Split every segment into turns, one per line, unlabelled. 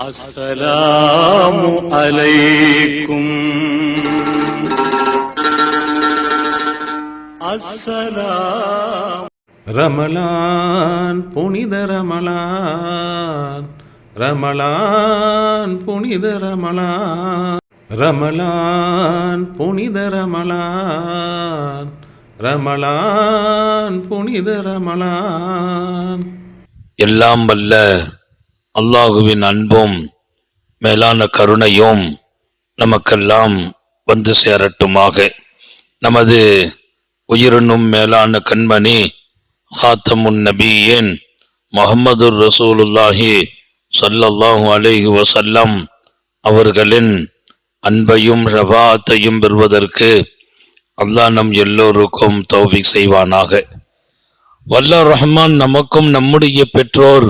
السلام عليكم السلام
ரமலான் புனித ரமலான் ரமலான் புனித ரமலான் ரமலான் புனித ரமலான் ரமலான் புனித ரமலான்
எல்லாம் வல்ல அல்லாஹுவின் அன்பும் மேலான கருணையும் நமக்கெல்லாம் வந்து சேரட்டுமாக. நமது உயிரினும் மேலான கண்மணி ஹாத்தமுன் நபியேன் முகமது ரசூலுல்லாஹி ஸல்லல்லாஹு அலைஹி வசல்லம் அவர்களின் அன்பையும் ரபாத்தையும் பெறுவதற்கு அல்லாஹ் நம் எல்லோருக்கும் தௌஃபீக் செய்வானாக. வல்ல ரஹ்மான் நமக்கும் நம்முடைய பெற்றோர்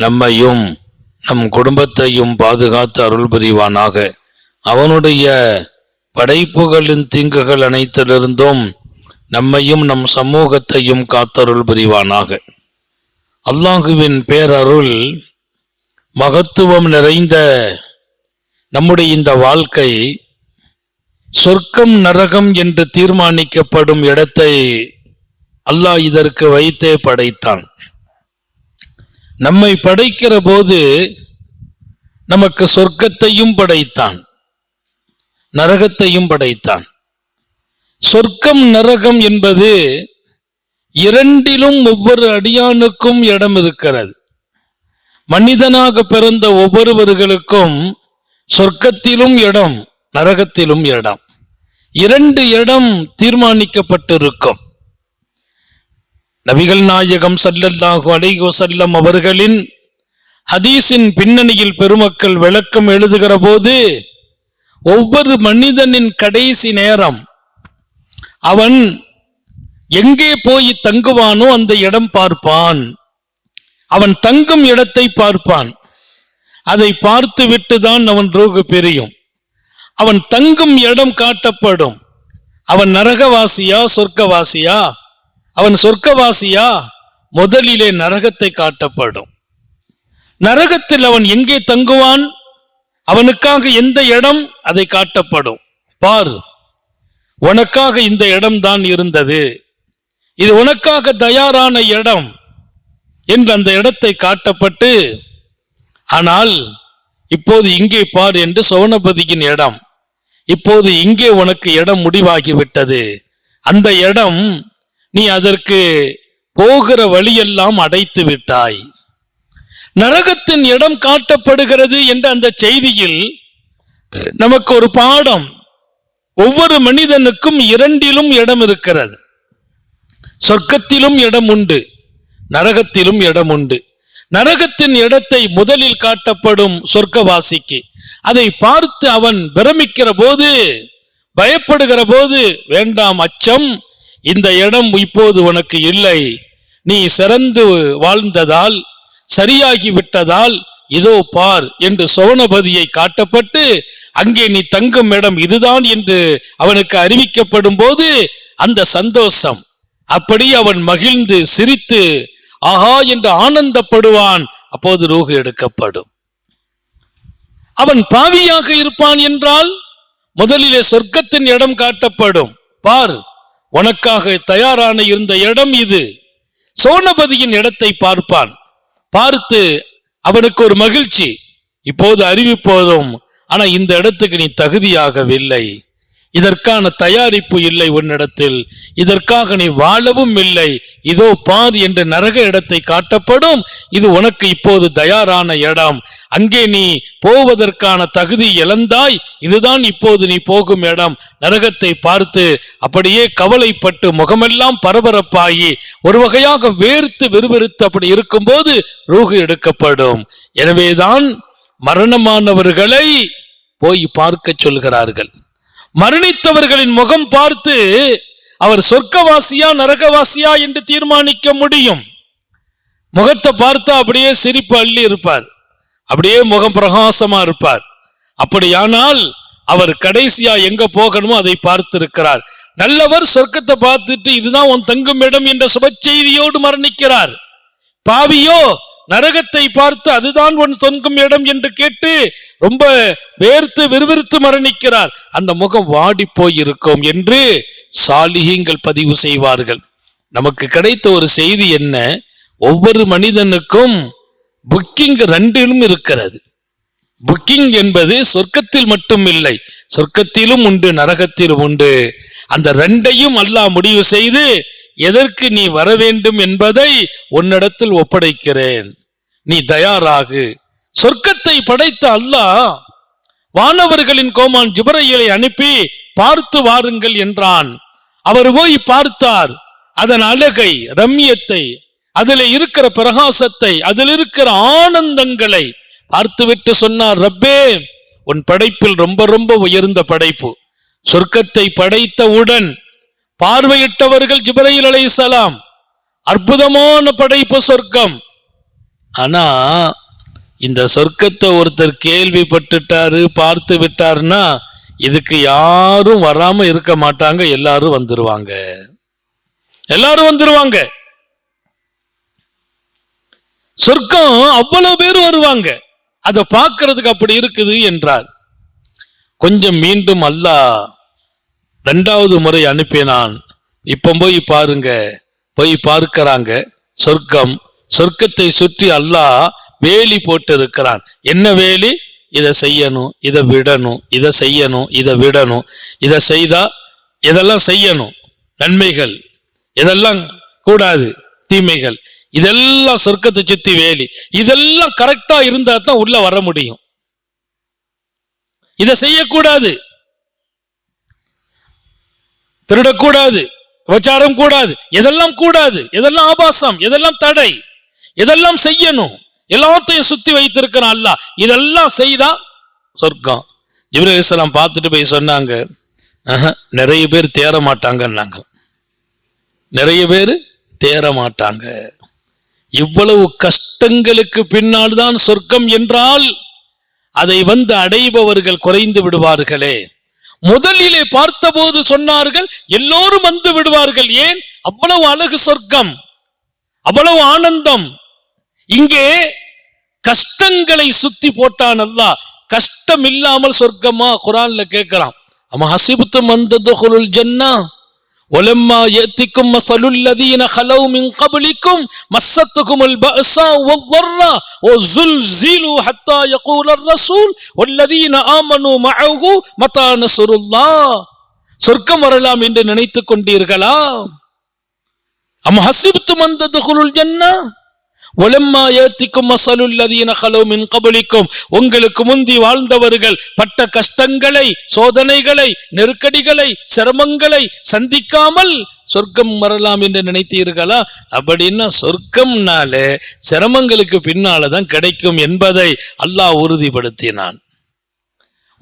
நம்மையும் நம் குடும்பத்தையும் பாதுகாத்து அருள் புரிவானாக. அவனுடைய படைப்புகளின் தீங்குகள் அனைத்திலிருந்தும் நம்மையும் நம் சமூகத்தையும் காத்தருள் புரிவானாக. அல்லாஹுவின் பேரருள் மகத்துவம் நிறைந்த நம்முடைய இந்த வாழ்க்கை சொர்க்கம் நரகம் என்று தீர்மானிக்கப்படும் இடத்தை அல்லாஹ் இதற்கு வைத்தே படைத்தான். நம்மை படைக்கிற போது நமக்கு சொர்க்கத்தையும் படைத்தான் நரகத்தையும் படைத்தான். சொர்க்கம் நரகம் என்பது இரண்டிலும் ஒவ்வொரு அடியானுக்கும் இடம் இருக்கிறது. மனிதனாக பிறந்த ஒவ்வொருவர்களுக்கும் சொர்க்கத்திலும் இடம் நரகத்திலும் இடம். இரண்டு இடம் தீர்மானிக்கப்பட்டிருக்கும். நபிகள் நாயகம் சல்லல்லாஹு அலைஹி வஸல்லம் அவர்களின் ஹதீஸின் பின்னணியில் பெருமக்கள் விளக்கம் எழுதுகிற போது ஒவ்வொரு மனிதனின் கடைசி நேரம் அவன் எங்கே போய் தங்குவானோ அந்த இடம் பார்ப்பான். அவன் தங்கும் இடத்தை பார்ப்பான். அதை பார்த்து விட்டுதான் அவன் ரோகு பிரியும். அவன் தங்கும் இடம் காட்டப்படும். அவன் நரகவாசியா சொர்க்கவாசியா? அவன் சொர்க்கவாசியா? முதலிலே நரகத்தை காட்டப்படும். நரகத்தில் அவன் எங்கே தங்குவான்? அவனுக்காக எந்த இடம் அதை காட்டப்படும்? பார் உனக்காக இந்த இடம்தான் இருந்தது. இது உனக்காக தயாரான இடம் என்று அந்த இடத்தை காட்டப்பட்டு ஆனால் இப்போது இங்கே பார் என்று சோனபதியின் இடம். இப்போது இங்கே உனக்கு இடம் முடிவாகிவிட்டது. அந்த இடம் நீ அதற்கு போகிற வழியெல்லாம் அடைத்து விட்டாய். நரகத்தின் இடம் காட்டப்படுகிறது என்ற அந்த செய்தியில் நமக்கு ஒரு பாடம். ஒவ்வொரு மனிதனுக்கும் இரண்டிலும் இடம் இருக்கிறது. சொர்க்கத்திலும் இடம் உண்டு நரகத்திலும் இடம் உண்டு. நரகத்தின் இடத்தை முதலில் காட்டப்படும் சொர்க்கவாசிக்கு. அதை பார்த்து அவன் பிரமிக்கிற போது பயப்படுகிற போது வேண்டாம் அச்சம் இந்த இடம் இப்போது உனக்கு இல்லை. நீ சிறந்து வாழ்ந்ததால் சரியாகி விட்டதால் இதோ பார் என்று சோனபதியை காட்டப்பட்டு அங்கே நீ தங்கும் இடம் இதுதான் என்று அவனுக்கு அறிவிக்கப்படும் போது அந்த சந்தோஷம். அப்படி அவன் மகிழ்ந்து சிரித்து ஆஹா என்று ஆனந்தப்படுவான். அப்போது ரூகு எடுக்கப்படும். அவன் பாவியாக இருப்பான் என்றால் முதலிலே சொர்க்கத்தின் இடம் காட்டப்படும். பார் உனக்காக தயாரான இருந்த இடம் இது. சோனபதியின் இடத்தை பார்ப்பான். பார்த்து அவனுக்கு ஒரு மகிழ்ச்சி. இப்போது அறிவிப்போதும் ஆனா இந்த இடத்துக்கு நீ தகுதியாகவில்லை. இதற்கான தயாரிப்பு இல்லை உன்னிடத்தில். இதற்காக நீ வாழவும் இல்லை. இதோ பார் என்று நரக இடத்தை காட்டப்படும். இது உனக்கு இப்போது தயாரான இடம். அங்கே நீ போவதற்கான தகுதி இழந்தாய். இதுதான் இப்போது நீ போகும் இடம். நரகத்தை பார்த்து அப்படியே கவலைப்பட்டு முகமெல்லாம் பரபரப்பாகி ஒரு வகையாக வேர்த்து விறுவிறுத்து அப்படி இருக்கும்போது ரூகு எடுக்கப்படும். எனவேதான் மரணமானவர்களை போய் பார்க்க சொல்கிறார்கள். மரணித்தவர்களின் முகம் பார்த்து அவர் சொர்க்கவாசியா நரகவாசியா என்று தீர்மானிக்க முடியும். முகத்தை பார்த்தா அப்படியே சிரிப்பு அள்ளி இருப்பார். அப்படியே முகம் பிரகாசமா இருப்பார். அப்படியானால் அவர் கடைசியா எங்க போகணுமோ அதை பார்த்திருக்கிறார். நல்லவர் சொர்க்கத்தை பார்த்துட்டு இதுதான் உன் தங்கும் இடம் என்ற சுப செய்தியோடு மரணிக்கிறார். பாவியோ நரகத்தை பார்த்து அதுதான் உன் தொங்கும் இடம் என்று கேட்டு ரொம்ப வேர்த்து விறுவிறுத்து மரணிக்கிறார். அந்த முகம் வாடி போயிருக்கும் என்று சாலிகிங்கள் பதிவு செய்வார்கள். நமக்கு கிடைத்த ஒரு செய்தி என்ன? ஒவ்வொரு மனிதனுக்கும் புக்கிங் ரெண்டிலும் இருக்கிறது. புக்கிங் என்பது சொர்க்கத்தில் மட்டும் இல்லை சொர்க்கத்திலும் உண்டு நரகத்திலும் உண்டு. அந்த ரெண்டையும் அல்லாஹ் முடிவு செய்து எதற்கு நீ வர வேண்டும் என்பதை உன்னிடத்தில் ஒப்படைக்கிறேன். நீ தயாராகு. சொர்க்கத்தை படைத்த அல்லாஹ் வானவர்களின் கோமான் ஜிபரையலை அனுப்பி பார்த்து வாருங்கள் என்றான். அவர் போய் பார்த்தார். அதன் அழகை ரம்யத்தை அதில் இருக்கிற பிரகாசத்தை அதில் இருக்கிற ஆனந்தங்களை பார்த்துவிட்டு சொன்னார் ரப்பே உன் படைப்பில் ரொம்ப ரொம்ப உயர்ந்த படைப்பு. சொர்க்கத்தை படைத்தவுடன் பார்வையிட்டவர்கள் ஜிபரையில் அலை சலாம் அற்புதமான படைப்பு சொர்க்கம். ஆனால் இந்த சொர்க்கத்தை ஒருத்தர் கேள்விப்பட்டுட்டாரு பார்த்து விட்டாருன்னா இதுக்கு யாரும் வராம இருக்க மாட்டாங்க எல்லாரும் வந்துருவாங்க. எல்லாரும் வந்துருவாங்க. சொர்க்கம் அவ்வளவு பேர் வருவாங்க. அதை பார்க்கறதுக்கு அப்படி இருக்குது என்றார். கொஞ்சம் மீண்டும் அல்லாஹ் ரெண்டாவது முறை அனுப்பினான். இப்ப போய் பாருங்க போய் பார்க்கிறாங்க சொர்க்கம். சொர்க்கத்தை சுற்றி அல்லாஹ் வேலி போட்டு இருக்கிறான் என்ன வேலி? இதை செய்யணும் இதை விடணும் இதை செய்யணும் இதை விடணும். இதை செய்தா இதெல்லாம் செய்யணும். நன்மைகள். இதெல்லாம் கூடாது. தீமைகள். இதெல்லாம் சொர்க்கத்தை சுத்தி வேலி. இதெல்லாம் கரெக்டா இருந்தா தான் உள்ள வர முடியும். இதை செய்யக்கூடாது. திருடக்கூடாது. விபச்சாரம் கூடாது. எதெல்லாம் கூடாது? எதெல்லாம் ஆபாசம்? எதெல்லாம் தடை? எதெல்லாம் செய்யணும்? எல்லாத்தையும் சுத்தி வைத்திருக்கிறான் அல்லா இதெல்லாம் செய்தா சொர்க்கம். ஜிப்ரீல் பார்த்துட்டு போய் சொன்னாங்க நிறைய பேர் தேற மாட்டாங்கன்னாங்க. நிறைய பேர் தேற மாட்டாங்க. இவ்வளவு கஷ்டங்களுக்கு பின்னால் தான் சொர்க்கம் என்றால் அதை வந்து அடைபவர்கள் குறைந்து விடுவார்களே. முதலிலே பார்த்தபோது சொன்னார்கள் எல்லோரும் வந்து விடுவார்கள். ஏன்? அவ்வளவு அழகு சொர்க்கம். அவ்வளவு ஆனந்தம் இங்கே கஷ்டங்களை சுத்தி போட்டான் அல்லாஹ் கஷ்டம் இல்லாமல் சொர்க்கமா குரான்ல கேட்கிறான் அம்மா ஹசிபுத்து மந்ததுகுல் ஜன்னா ولما يأتكم مثل الذين خلوا من قبلكم مستهم البأساء والضراء وزلزلوا حتى يقول الرسول والذين آمنوا معه متى نصر الله சொர்க்கம் வரலாம் என்று நினைத்துக் கொண்டீர்களா அம் ஹசிப்தும் அந்த துகுலுல் ஜன்னா ஒலம்மா ஏத்திக்கும் மசலுல்லதீன ஹலோ மின் கபலிக்கும் உங்களுக்கு முந்தி வாழ்ந்தவர்கள் பட்ட கஷ்டங்களை சோதனைகளை நெருக்கடிகளை சிரமங்களை சந்திக்காமல் சொர்க்கம் வரலாம் என்று நினைத்தீர்களா? அப்படின்னா சொர்க்கம்னாலே சிரமங்களுக்கு பின்னாலதான் கிடைக்கும் என்பதை அல்லாஹ் உறுதிப்படுத்தினான்.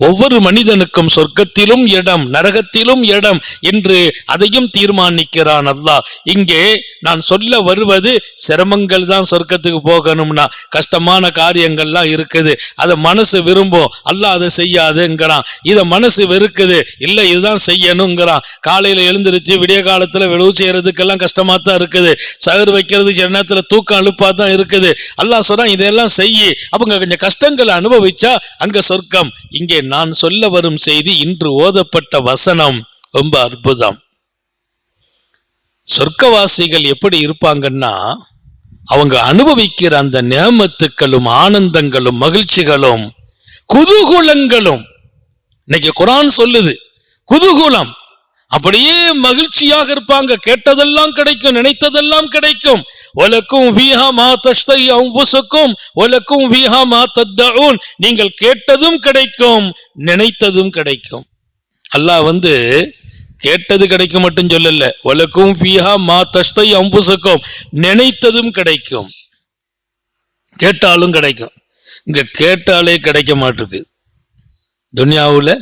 ஒவ்வொரு மனிதனுக்கும் சொர்க்கத்திலும் இடம் நரகத்திலும் இடம் என்று அதையும் தீர்மானிக்கிறான் அல்லாஹ். இங்கே நான் சொல்ல வருவது சிரமங்கள் தான் சொர்க்கத்துக்கு போகணும்னா கஷ்டமான காரியங்கள்லாம் இருக்குது அதை மனசு விரும்பும் அல்லாஹ் அதை செய்யாதுங்கிறான். இதை மனசு வெறுக்குது இல்லை இதுதான் செய்யணுங்கிறான். காலையில் எழுந்திருச்சு விடிய காலத்தில் விழுவு செய்யறதுக்கெல்லாம் கஷ்டமாக தான் இருக்குது. சகர் வைக்கிறது சில நேரத்தில் தூக்கம் அழுப்பாக தான் இருக்குது. அல்லாஹ் சொல்கிறான் இதெல்லாம் செய்யி அவங்க கொஞ்சம் கஷ்டங்களை அனுபவிச்சா அங்கே சொர்க்கம். இங்கே நான் சொல்ல வரும் செய்தி இன்று ஓதப்பட்ட வசனம் ரொம்ப அற்புதம். சொர்க்கவாசிகள் எப்படி இருப்பாங்கன்னா அவங்க அனுபவிக்கிற அந்த நியமத்துக்களும் ஆனந்தங்களும் மகிழ்ச்சிகளும் குதூகூலங்களும். இன்னைக்கு குரான் சொல்லுது குதூகூலம். அப்படியே மகிழ்ச்சியாக இருப்பாங்க. கேட்டதெல்லாம் கிடைக்கும் நினைத்ததெல்லாம் கிடைக்கும். ஒலக்கும் வீஹா மா தஷ்தை அம்புசுக்கும் ஒலக்கும் வீஹா மா தத்தூன் நீங்கள் கேட்டதும் கிடைக்கும் நினைத்ததும் கிடைக்கும். அல்லாஹ் வந்து கேட்டது கிடைக்கும் மட்டும் சொல்லல. ஒலக்கும் ஃபீஹா மா தஷ்தை அம்புசுக்கும் நினைத்ததும் கிடைக்கும். கேட்டாலும் கிடைக்கும். இங்க கேட்டாலே கிடைக்க மாட்டிருக்கு துன்யாவில்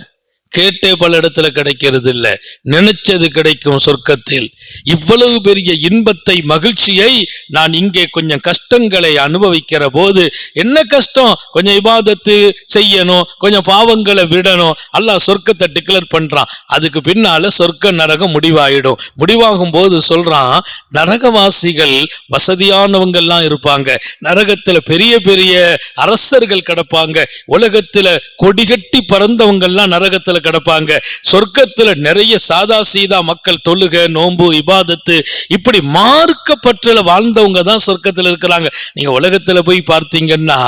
கேட்டே பல இடத்துல கிடைக்கிறது இல்லை நினைச்சது கிடைக்கும் சொர்க்கத்தில். இவ்வளவு பெரிய இன்பத்தை மகிழ்ச்சியை நான் இங்கே கொஞ்சம் கஷ்டங்களை அனுபவிக்கிற போது என்ன கஷ்டம்? கொஞ்சம் இபாதத்து செய்யணும் கொஞ்சம் பாவங்களை விடணும். அல்லாஹ் சொர்க்கத்தை டிக்ளேர் பண்றான். அதுக்கு பின்னால சொர்க்க நரகம் முடிவாயிடும். முடிவாகும் போது சொல்றான் நரகவாசிகள் வசதியானவங்கெல்லாம் இருப்பாங்க. நரகத்துல பெரிய பெரிய அரசர்கள் கிடப்பாங்க. உலகத்துல கொடிகட்டி பறந்தவங்கெல்லாம் நரகத்துல நரகத்துல கிடப்பாங்க. சொர்க்கத்துல நிறைய சாதா சீதா மக்கள் தொழுக நோன்பு இபாதத்து இப்படி மார்க்கப்பற்றல வாழ்ந்தவங்க தான் சொர்க்கத்துல இருக்கிறாங்க. நீங்க உலகத்துல போய் பார்த்தீங்கன்னா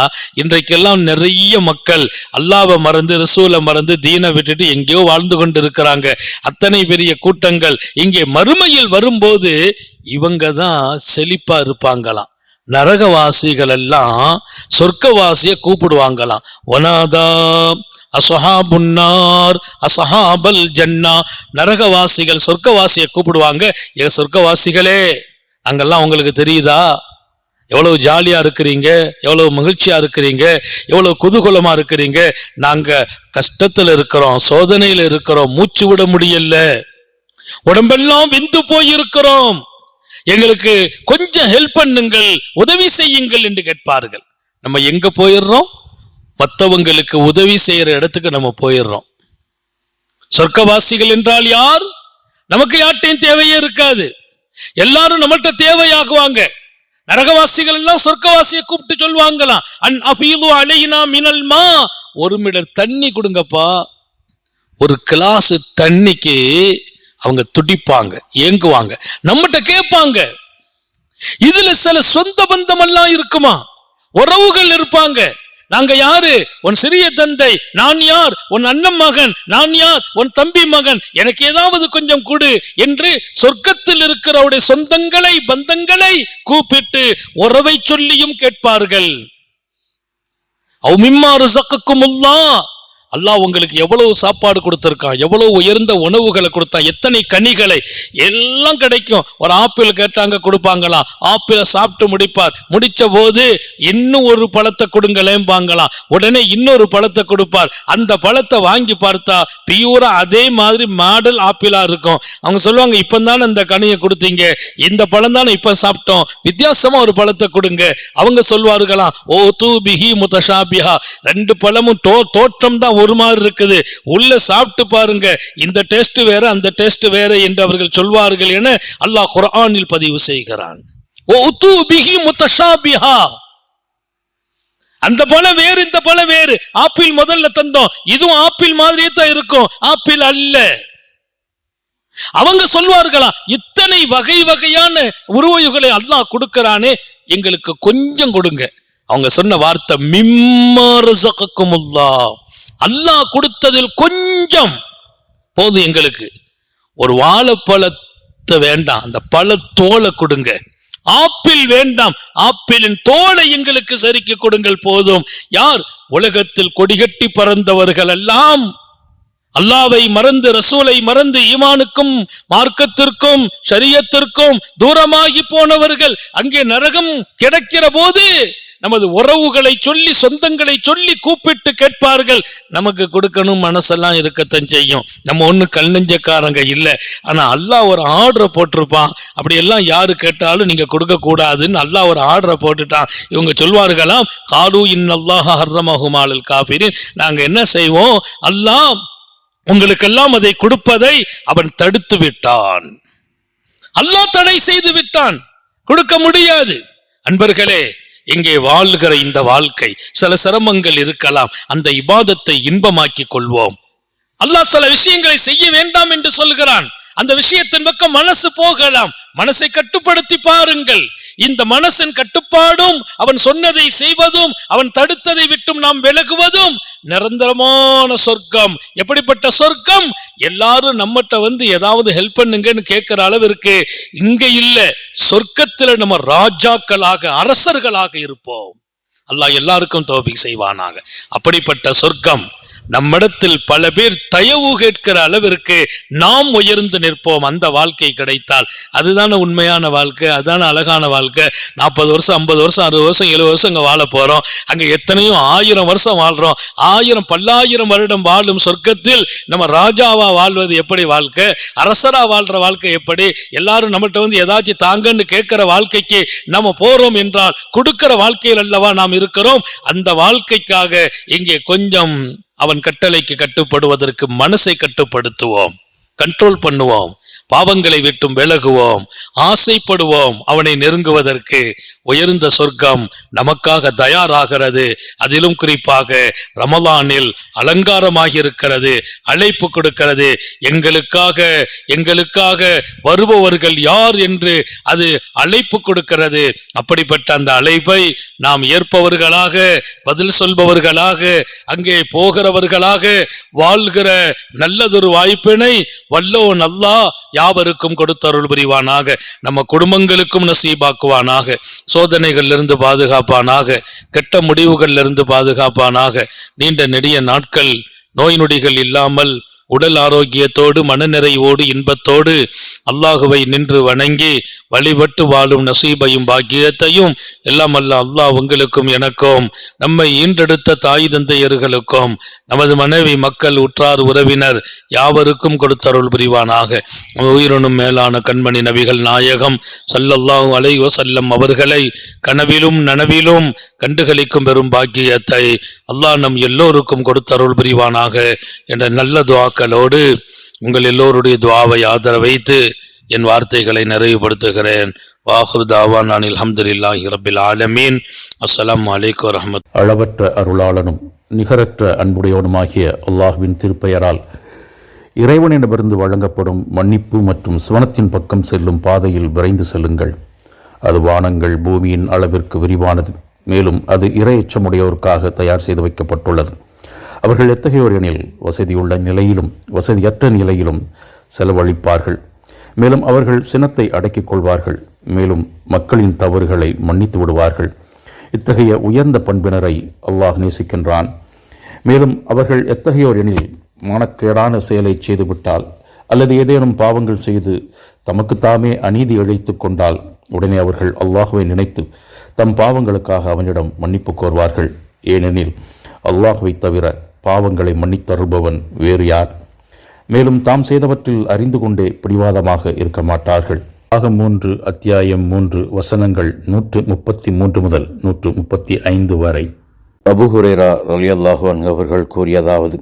இன்றைக்கெல்லாம் நிறைய மக்கள் அல்லாவை மறந்து ரசூலை மறந்து தீனை விட்டுட்டு எங்கேயோ வாழ்ந்து கொண்டு இருக்கிறாங்க அத்தனை பெரிய கூட்டங்கள். இங்கே மறுமையில் வரும்போது இவங்க தான் செழிப்பா இருப்பாங்களாம். நரகவாசிகள் எல்லாம் சொர்க்கவாசிய கூப்பிடுவாங்களாம். ஒனாதா அசஹாபுன்னார் அசஹாபல் ஜன்னா. நரகவாசிகள் சொர்க்கவாசியை கூப்பிடுவாங்க. ஏ சொர்க்கவாசிகளே அங்கெல்லாம் உங்களுக்கு தெரியுதா? எவ்வளவு ஜாலியா இருக்கிறீங்க? எவ்வளவு மகிழ்ச்சியா இருக்கிறீங்க? எவ்வளவு குதூகலமா இருக்கிறீங்க? நாங்க கஷ்டத்துல இருக்கிறோம் சோதனையில இருக்கிறோம் மூச்சு விட முடியல. உடம்பெல்லாம் விந்து போயிருக்கிறோம். எங்களுக்கு கொஞ்சம் ஹெல்ப் பண்ணுங்கள் உதவி செய்யுங்கள் என்று கேட்பார்கள். நம்ம எங்க போயிடுறோம்? மற்றவங்களுக்கு உதவி செய்யற இடத்துக்கு நம்ம போயிடுறோம். சொர்க்கவாசிகள் என்றால் யார்? நமக்கு யார்ட்டையும் தேவையே இருக்காது. எல்லாரும் நம்மள்கிட்ட தேவையாகுவாங்க. நரகவாசிகள் எல்லாம் சொர்க்கவாசியை கூப்பிட்டு சொல்லுவாங்களாம். அன் அஃபீது அலைனா மினல்மா ஒரு மிடர் தண்ணி கொடுங்கப்பா. ஒரு கிளாஸ் தண்ணிக்கு அவங்க துடிப்பாங்க ஏங்குவாங்க. நம்மகிட்ட கேட்பாங்க. இதுல சில சொந்த பந்தம் எல்லாம் இருக்குமா? உறவுகள் இருப்பாங்க. நாங்க யாரு? உன் சிறிய தந்தை நான் யார்? உன் அண்ணன் மகன் நான் யார்? உன் தம்பி மகன் எனக்கு ஏதாவது கொஞ்சம் கொடு என்று சொர்க்கத்தில் இருக்கிறவருடைய சொந்தங்களை பந்தங்களை கூப்பிட்டு உறவை சொல்லியும் கேட்பார்கள். அவ் சக்கக்கும் அல்லாஹ் உங்களுக்கு எவ்வளவு சாப்பாடு கொடுத்துருக்கான் எவ்வளவு உயர்ந்த உணவுகளை கொடுத்தான் எத்தனை கனிகளை எல்லாம் கிடைக்கும். ஒரு ஆப்பிள் கேட்டாங்க கொடுப்பாங்களாம் ஆப்பிளை சாப்பிட்டு முடிப்பார். முடித்த போது இன்னும் ஒரு பழத்தை கொடுங்களேம்பாங்களாம் உடனே இன்னொரு பழத்தை கொடுப்பார். அந்த பழத்தை வாங்கி பார்த்தா பியூரா அதே மாதிரி மாடல் ஆப்பிளா இருக்கும். அவங்க சொல்லுவாங்க இப்போ தானே இந்த கனியை கொடுத்தீங்க. இந்த பழம் தானே இப்போ சாப்பிட்டோம். வித்தியாசமா ஒரு பழத்தை கொடுங்க. அவங்க சொல்வார்களாம் ஓ தூ பிஹி முத்தஷாபிஹா ரெண்டு பழமும் தோ தோற்றம் தான் ஒரு மாதிரி இருக்குது. உள்ள சாப்பிட்டு பாருங்க. இந்த டேஸ்ட் வேற அந்த டேஸ்ட் வேற என்று அவர்கள் சொல்வார்கள் என அல்லாஹ் குரானில் பதிவு செய்கிறான். அந்த பழம் வேறு இந்த பழம் வேறு. ஆப்பிள் முதல்ல தந்தோம். இதுவும் ஆப்பிள் மாதிரியே தான் இருக்கும். ஆப்பிள் அல்ல. அவங்க சொல்வார்களா இத்தனை வகை வகையான உருவயுகளை அல்லாஹ் கொடுக்கிறானே எங்களுக்கு கொஞ்சம் கொடுங்க. அவங்க சொன்ன வார்த்தை மிம்மரசகக்குமுல்லா அல்லாஹ் கொடுத்ததில் கொஞ்சம் போதும் எங்களுக்கு. ஒரு வாழைப்பழத்தை வேண்டாம் அந்த பழத்தோலை கொடுங்க. ஆப்பிள் வேண்டாம் ஆப்பிளின் தோலை எங்களுக்கு சரிக்கு கொடுங்கள் போதும். யார்? உலகத்தில் கொடிகட்டி பறந்தவர்கள் எல்லாம். அல்லாவை மறந்து ரசூலை மறந்து ஈமானுக்கும் மார்க்கத்திற்கும் சரியத்திற்கும் தூரமாகி போனவர்கள் அங்கே நரகம் கிடைக்கிற போது நமது உறவுகளை சொல்லி சொந்தங்களை சொல்லி கூப்பிட்டு கேட்பார்கள். நமக்கு கொடுக்கணும் மனசெல்லாம் இருக்கத்தான் செய்யும். நம்ம ஒன்றும் கல் நெஞ்சக்காரங்க இல்லை. ஆனால் அல்லாஹ் ஒரு ஆர்டரை போட்டிருப்பான். அப்படி எல்லாம் யாரு கேட்டாலும் நீங்கள் கொடுக்கக்கூடாதுன்னு அல்லா ஒரு ஆர்டரை போட்டுட்டான். இவங்க சொல்வார்களாம் காலு இன்னல்லாஹ ஹர்ரமஹுமாலல் காஃபிரின். நாங்கள் என்ன செய்வோம்? அல்லாஹ் உங்களுக்கெல்லாம் அதை கொடுப்பதை அவன் தடுத்து விட்டான். அல்லாஹ் தடை செய்து விட்டான். கொடுக்க முடியாது. அன்பர்களே இங்கே வாழ்கிற இந்த வாழ்க்கை சில சிரமங்கள் இருக்கலாம். அந்த இபாதத்தை இன்பமாக்கி கொள்வோம். அல்லாஹ் சில விஷயங்களை செய்ய வேண்டாம் என்று சொல்கிறான். அந்த விஷயத்தின் பக்கம் மனசு போகலாம். மனசை கட்டுப்படுத்தி பாருங்கள். இந்த மனசின் கட்டுப்பாடும் அவன் சொன்னதை செய்வதும் அவன் தடுத்ததை விட்டும் நாம் விலகுவதும் நிரந்தரமான சொர்க்கம். எப்படிப்பட்ட சொர்க்கம்? எல்லாரும் நம்மகிட்ட வந்து ஏதாவது ஹெல்ப் பண்ணுங்கன்னு கேட்கிற அளவிற்கு இங்க இல்ல. சொர்க்கத்துல நம்ம ராஜாக்களாக அரசர்களாக இருப்போம். அல்லாஹ் எல்லாருக்கும் தோபி செய்வானாக. அப்படிப்பட்ட சொர்க்கம் நம்மிடத்தில் பல பேர் தயவு கேட்கிற அளவிற்கு நாம் உயர்ந்து நிற்போம். அந்த வாழ்க்கை கிடைத்தால் அதுதானே உண்மையான வாழ்க்கை அதுதானே அழகான வாழ்க்கை. நாற்பது வருஷம் ஐம்பது வருஷம் அறுபது வருஷம் எழுபது வருஷம் இங்கே வாழ போகிறோம் அங்கே எத்தனையோ ஆயிரம் வருஷம் வாழ்கிறோம் ஆயிரம் பல்லாயிரம் வருடம் வாழும் சொர்க்கத்தில் நம்ம ராஜாவா வாழ்வது எப்படி வாழ்க்கை? அரசரா வாழ்ற வாழ்க்கை எப்படி? எல்லாரும் நம்மகிட்ட வந்து ஏதாச்சும் தாங்கன்னு கேட்கிற வாழ்க்கைக்கு நம்ம போறோம் என்றால் கொடுக்கிற வாழ்க்கையில் அல்லவா நாம் இருக்கிறோம்? அந்த வாழ்க்கைக்காக இங்கே கொஞ்சம் அவன் கட்டளைக்கு கட்டுப்படுவதற்கு மனசை கட்டுப்படுத்துவோம். கண்ட்ரோல் பண்ணுவோம். பாவங்களை விட்டும் விலகுவோம் ஆசைப்படுவோம் அவனை நெருங்குவதற்கு. உயர்ந்த சொர்க்கம் நமக்காக தயாராகிறது. அதிலும் குறிப்பாக ரமலானில் அலங்காரமாக இருக்கிறது அழைப்பு கொடுக்கிறது. எங்களுக்காக எங்களுக்காக வருபவர்கள் யார் என்று அது அழைப்பு கொடுக்கிறது. அப்படிப்பட்ட அந்த அழைப்பை நாம் ஏற்பவர்களாக பதில் சொல்பவர்களாக அங்கே போகிறவர்களாக வாழ்கிற நல்லதொரு வாய்ப்பினை வல்லோ நல்லா யாவருக்கும் கொடுத்தருள் புரிவானாக நம்ம குடும்பங்களுக்கும் நசீபாக்குவானாக சோதனைகளிலிருந்து பாதுகாப்பானாக கெட்ட முடிவுகளிலிருந்து பாதுகாப்பானாக நீண்ட நெடிய நாட்கள் நோய் நொடிகள் இல்லாமல் உடல் ஆரோக்கியத்தோடு மனநிறைவோடு இன்பத்தோடு அல்லாஹுவை நின்று வணங்கி வழிபட்டு வாழும் நசீபையும் பாக்கியத்தையும் எல்லாம் அல்ல அல்லாஹ் உங்களுக்கும் எனக்கும் நம்மை ஈன்றெடுத்த தாய் தந்தையர்களுக்கும் நமது மனைவி மக்கள் உற்றார் உறவினர் யாவருக்கும் கொடுத்தருள் புரிவானாக. உயிரினும் மேலான கண்மணி நபிகள் நாயகம் சல்லல்லாஹும் அலைஹி செல்லம் அவர்களை கனவிலும் நனவிலும் கண்டுகளிக்கும் பெரும் பாக்கியத்தை அல்லாஹ் நம் எல்லோருக்கும் கொடுத்தருள் புரிவானாக என்ற நல்ல துவாக்களோடு உங்கள் எல்லோருடைய துவாவை ஆதரவைத்து என் வார்த்தைகளை நிறைவுபடுத்துகிறேன். வாஹுர் தாவான் அனில் அல்ஹம்துலில்லாஹி ரபில் ஆலமீன். அஸ்லாம் அலைக்கும் வரஹ்மத்
அளவற்ற அருளாளனும் நிகரற்ற அன்புடையவனுமாகிய அல்லாஹ்வின் திருப்பெயரால் இறைவனிடமிருந்து வழங்கப்படும் மன்னிப்பு மற்றும் சுவனத்தின் பக்கம் செல்லும் பாதையில் விரைந்து செல்லுங்கள். அது வானங்கள் பூமியின் அளவிற்கு விரிவானது மேலும் அது இறை எச்சமுடையோருக்காக தயார் செய்து வைக்கப்பட்டுள்ளது. அவர்கள் எத்தகையோர் எனில் வசதியுள்ள நிலையிலும் வசதியற்ற நிலையிலும் செலவழிப்பார்கள். மேலும் அவர்கள் சினத்தை அடக்கிக் கொள்வார்கள். மேலும் மக்களின் தவறுகளை மன்னித்து விடுவார்கள். இத்தகைய உயர்ந்த பண்பினரை அல்லாஹ் நேசிக்கின்றான். மேலும் அவர்கள் எத்தகையோர் எனில் மானக்கேடான செயலை செய்துவிட்டால் அல்லது ஏதேனும் பாவங்கள் செய்து தமக்கு தாமே அநீதி அழைத்து கொண்டால் உடனே அவர்கள் அல்லாஹுவை நினைத்து தம் பாவங்களுக்காக அவனிடம் மன்னிப்பு கோருவார்கள். ஏனெனில் அல்லாஹுவை தவிர பாவங்களை மன்னித்தருள்பவன் வேறு யார்? மேலும் தாம் செய்தவற்றில் அறிந்து கொண்டே பிடிவாதமாக இருக்க மாட்டார்கள். ஆக மூன்று அத்தியாயம் மூன்று வசனங்கள் நூற்று முப்பத்தி மூன்று முதல் நூற்று முப்பத்தி ஐந்து வரை.
அபு ஹுரேரா ரலியல்லாஹு அவர்கள் கூறியதாவது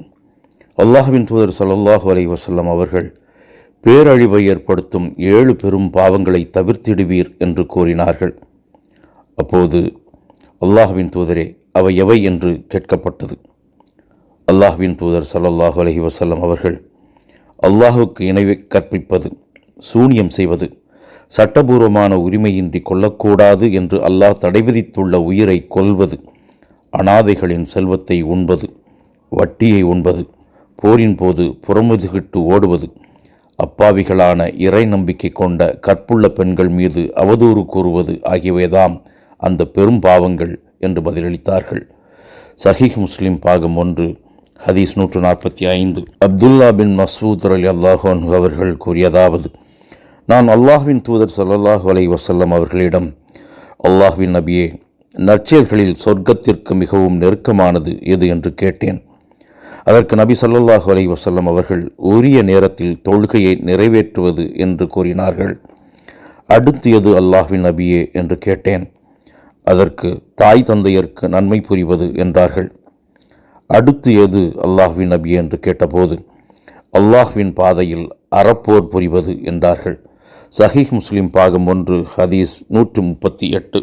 அல்லாஹ்வின் தூதர் ஸல்லல்லாஹு அலி வசல்லம் அவர்கள் பேரழிவை ஏற்படுத்தும் ஏழு பெரும் பாவங்களை தவிர்த்திடுவீர் என்று கூறினார்கள். அப்போது அல்லாஹுவின் தூதரே அவை எவை என்று கேட்கப்பட்டது. அல்லாஹ்வின் தூதர் ஸல்லல்லாஹு அலஹி வசல்லம் அவர்கள் அல்லாஹுக்கு இணைவை கற்பிப்பது சூனியம் செய்வது சட்டபூர்வமான உரிமையின்றி கொள்ளக்கூடாது என்று அல்லாஹ் தடை விதித்துள்ள உயிரை கொல்வது அனாதைகளின் செல்வத்தை உண்பது வட்டியை உண்பது போரின் போது புறமுதுகிட்டு ஓடுவது அப்பாவிகளான இறை நம்பிக்கை கொண்ட கற்புள்ள பெண்கள் மீது அவதூறு கூறுவது ஆகியவைதாம் அந்த பெரும் பாவங்கள் என்று பதிலளித்தார்கள். சஹீஹ் முஸ்லிம் பாகம் ஒன்று ஹதீஸ் நூற்று நாற்பத்தி ஐந்து. அப்துல்லா பின் மசூத் அலி அல்லாஹோன் அவர்கள் கூறியதாவது நான் அல்லாஹ்வின் தூதர் சல்லல்லாஹ் அலை வசல்லம் அவர்களிடம் அல்லாஹ்வின் நபியே நற்செயல்களில் சொர்க்கத்திற்கு மிகவும் நெருக்கமானது எது என்று கேட்டேன். அதற்கு நபி சல்லல்லாஹ் அலை வசல்லம் அவர்கள் உரிய நேரத்தில் தொழுகையை நிறைவேற்றுவது என்று கூறினார்கள். அடுத்து எது அல்லாஹ்வின் நபியே? என்று கேட்டேன். அதற்கு தாய் தந்தையருக்கு நன்மை புரிவது என்றார்கள். அடுத்து எது அல்லாஹ்வின் நபி என்று கேட்டபோது அல்லாஹ்வின் பாதையில் அறப்போர் புரிவது என்றார்கள். சஹீஹ் முஸ்லிம் பாகம் ஒன்று ஹதீஸ் நூற்று முப்பத்தி எட்டு.